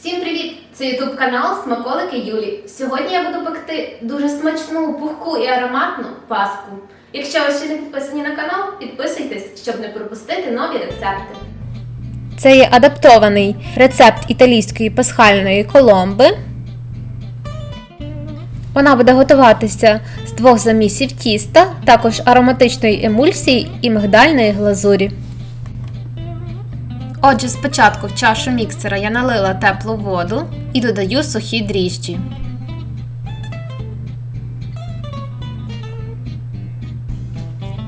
Всім привіт! Це ютуб канал Смаколики Юлі. Сьогодні я буду пекти дуже смачну, пухку і ароматну паску. Якщо ви ще не підписані на канал, підписуйтесь, щоб не пропустити нові рецепти. Це є адаптований рецепт італійської пасхальної коломби. Вона буде готуватися з двох замісів тіста, також ароматичної емульсії і мигдальної глазурі. Отже, спочатку в чашу міксера я налила теплу воду і додаю сухі дріжджі.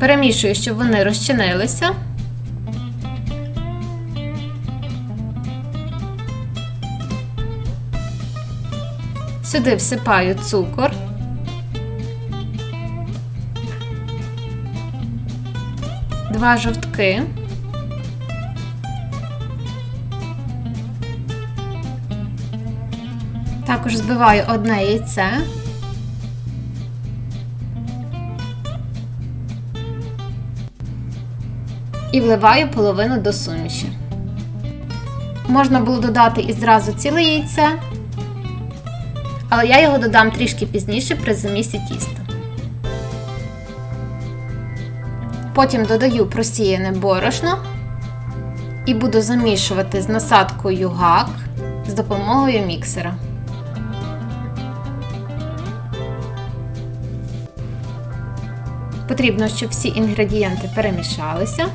Перемішую, щоб вони розчинилися. Сюди всипаю цукор. Два жовтки. Також збиваю одне яйце. І вливаю половину до суміші. Можна було додати і зразу ціле яйце, але я його додам трішки пізніше при замісі тіста. Потім додаю просіяне борошно і буду замішувати з насадкою гак з допомогою міксера. Потрібно, щоб всі інгредієнти перемішалися.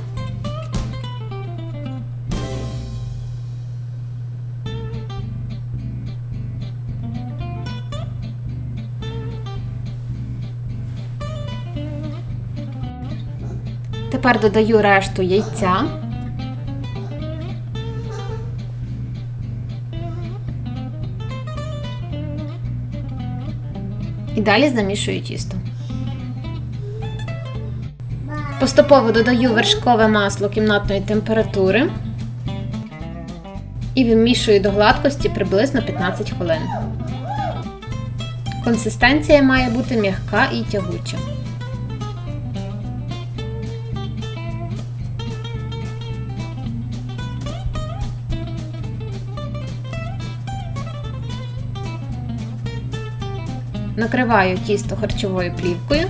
Тепер додаю решту яйця. І далі замішую тісто. Поступово додаю вершкове масло кімнатної температури і вимішую до гладкості приблизно 15 хвилин. Консистенція має бути м'яка і тягуча. Накриваю тісто харчовою плівкою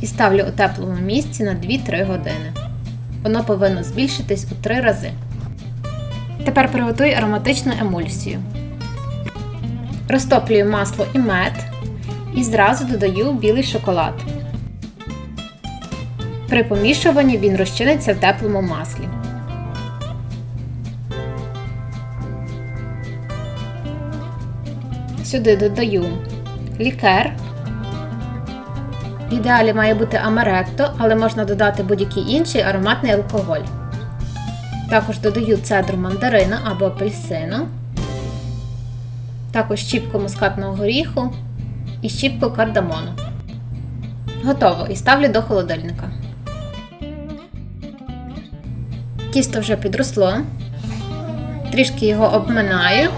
і ставлю у теплому місці на 2-3 години. Воно повинно збільшитись у 3 рази. Тепер приготую ароматичну емульсію. Розтоплюю масло і мед і зразу додаю білий шоколад. При помішуванні він розчиниться в теплому маслі. Сюди додаю лікер. В ідеалі має бути амаретто, але можна додати будь-який інший ароматний алкоголь. Також додаю цедру мандарина або апельсину, також щіпку мускатного горіху і щіпку кардамону. Готово і ставлю до холодильника. Тісто вже підросло. Трішки його обминаю.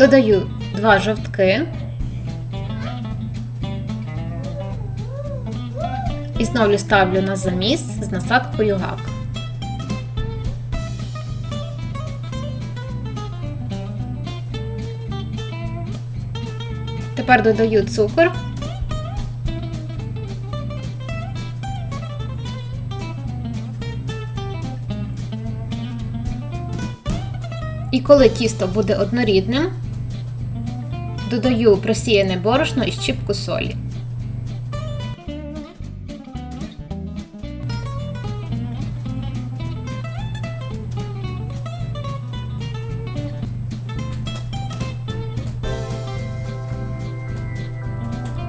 Додаю два жовтки. І знову ставлю на заміс з насадкою гак. Тепер додаю цукор. І коли тісто буде однорідним, додаю просіяне борошно і щіпку солі.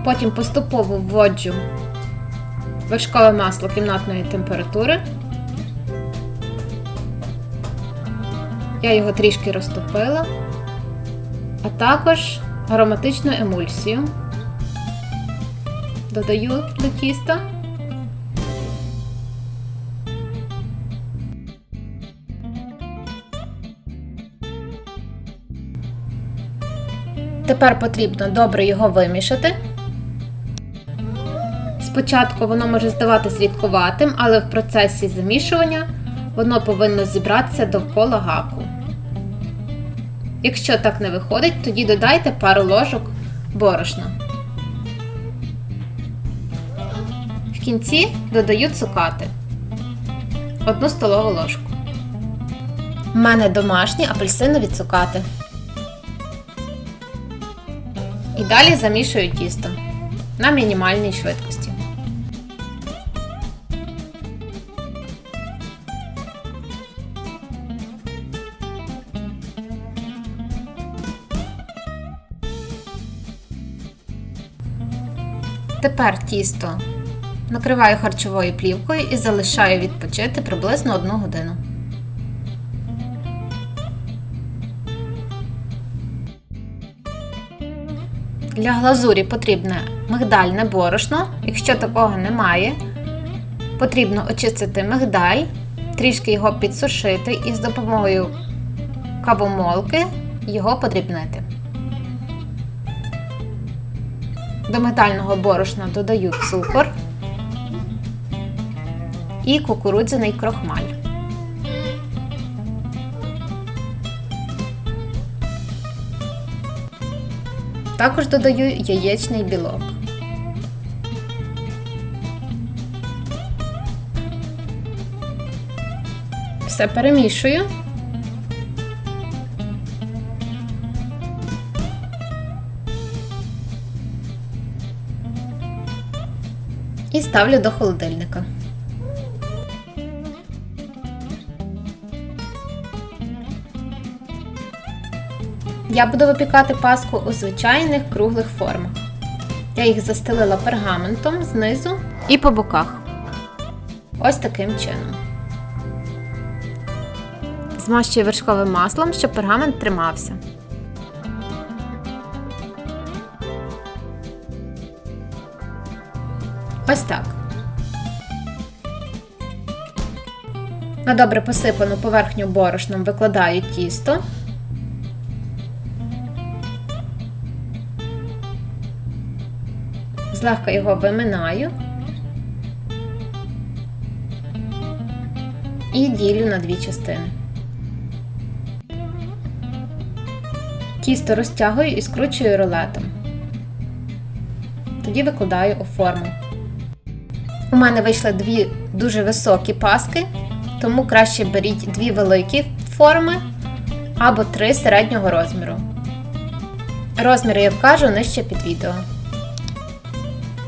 Потім поступово вводжу вершкове масло кімнатної температури. Я його трішки розтопила, а також ароматичну емульсію. Додаю до тіста. Тепер потрібно добре його вимішати Спочатку воно може здаватись рідкуватим, але в процесі замішування воно повинно зібратися довкола гаку. Якщо так не виходить, тоді додайте пару ложок борошна. В кінці додаю цукати. Одну столову ложку. У мене домашні апельсинові цукати. І далі замішую тісто на мінімальній швидкості. Тепер тісто накриваю харчовою плівкою і залишаю відпочити приблизно 1 годину. Для глазурі потрібне мигдальне борошно. Якщо такого немає, потрібно очистити мигдаль, трішки його підсушити і з допомогою кавомолки його подрібнити. До мигдального борошна додаю цукор і кукурудзяний крохмаль. Також додаю яєчний білок. Все перемішую. І ставлю до холодильника. Я буду випікати паску у звичайних круглих формах. Я їх застелила пергаментом знизу і по боках. Ось таким чином. Змащую вершковим маслом, щоб пергамент тримався. Ось так. На добре посипану поверхню борошном викладаю тісто. Злегка його виминаю і ділю на дві частини. Тісто розтягую і скручую рулетом. Тоді викладаю у форму. У мене вийшли дві дуже високі паски, тому краще беріть дві великі форми або три середнього розміру. Розміри я вкажу нижче під відео.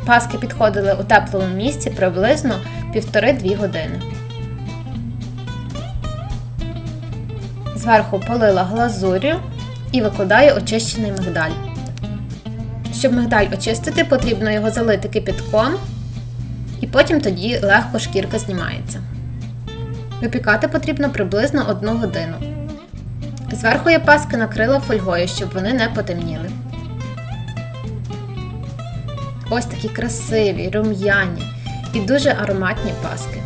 Паски підходили у теплому місці приблизно 1,5-2 години. Зверху полила глазур'ю і викладаю очищений мигдаль. Щоб мигдаль очистити, потрібно його залити кипятком, і потім тоді легко шкірка знімається. Випікати потрібно приблизно 1 годину. Зверху я паски накрила фольгою, щоб вони не потемніли. Ось такі красиві, рум'яні і дуже ароматні паски.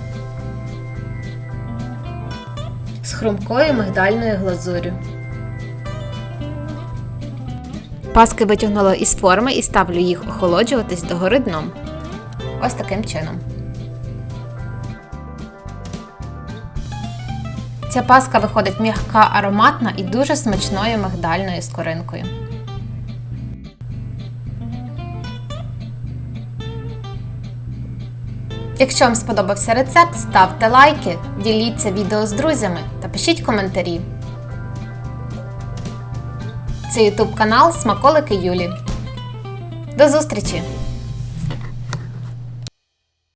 З хрумкою мигдальною глазурю. Паски витягнула із форми і ставлю їх охолоджуватись догори дном. Ось таким чином. Ця паска виходить м'яка, ароматна і дуже смачною мигдальною скоринкою. Якщо вам сподобався рецепт, ставте лайки, діліться відео з друзями та пишіть коментарі. Це YouTube канал Смаколики Юлі. До зустрічі!